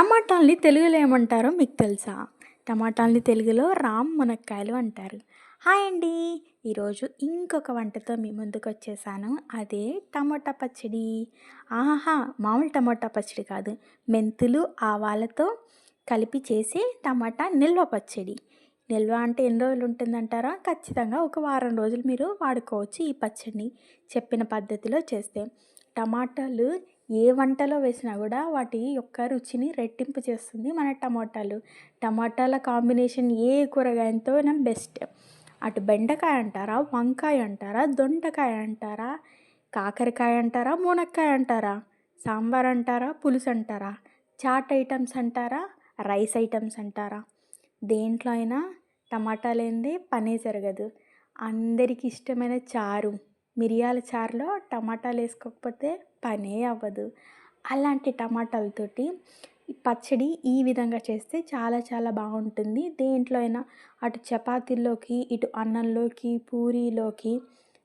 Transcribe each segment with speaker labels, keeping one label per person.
Speaker 1: టమాటాలని తెలుగులో ఏమంటారో మీకు తెలుసా? టమాటాలని తెలుగులో రామ్ మునక్కాయలు అంటారు. హాయ్ అండి! ఈరోజు ఇంకొక వంటతో మీ ముందుకు వచ్చేసాను. అదే టమాటా పచ్చడి. ఆహా! మామూలు టమాటా పచ్చడి కాదు. మెంతులు ఆవాలతో కలిపి చేసే టమాటా నిల్వ పచ్చడి. నిల్వ అంటే ఎన్ని రోజులు ఉంటుందంటారా? ఖచ్చితంగా ఒక వారం రోజులు మీరు వాడుకోవచ్చు ఈ పచ్చడిని చెప్పిన పద్ధతిలో చేస్తే. టమాటాలు ఏ వంటలో వేసినా కూడా వాటి యొక్క రుచిని రెట్టింపు చేస్తుంది మన టమాటాలు. టమాటాల కాంబినేషన్ ఏ కూరగాయలతో బెస్ట్. అటు బెండకాయ అంటారా వంకాయ అంటారా దొండకాయ అంటారా కాకరకాయ అంటారా మునక్కాయ అంటారా సాంబార్ అంటారా పులుసు అంటారా చాట్ ఐటమ్స్ అంటారా రైస్ ఐటమ్స్ అంటారా? దేంట్లో అయినా టమాటా లేనిదే పనే జరగదు. అందరికి ఇష్టమైన చారు. మిరియాల చారులో టమాటాలు వేసుకోకపోతే పనే అవ్వదు. అలాంటి టమాటాలతోటి పచ్చడి ఈ విధంగా చేస్తే చాలా చాలా బాగుంటుంది. దేంట్లో అయినా అటు చపాతీల్లోకి ఇటు అన్నంలోకి పూరీలోకి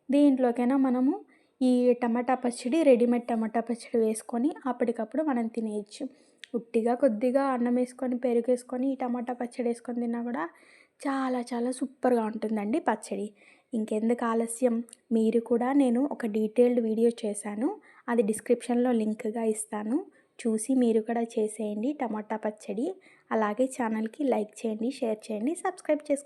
Speaker 1: దేంట్లోకైనా మనము ఈ టమాటా పచ్చడి రెడీమేడ్ టమాటా పచ్చడి వేసుకొని అప్పటికప్పుడు మనం తినేయచ్చు. ఉట్టిగా కొద్దిగా అన్నం వేసుకొని పెరుగు వేసుకొని ఈ టమాటా పచ్చడి వేసుకొని తిన్నా కూడా చాలా చాలా సూపర్గా ఉంటుందండి పచ్చడి. ఇంకెందుకు ఆలస్యం? మీరు కూడా నేను ఒక డీటెయిల్డ్ వీడియో చేశాను. అది డిస్క్రిప్షన్లో లింక్గా ఇస్తాను. చూసి మీరు కూడా చేసేయండి టమాటా పచ్చడి. అలాగే ఛానల్కి లైక్ చేయండి షేర్ చేయండి సబ్స్క్రైబ్ చేసుకోండి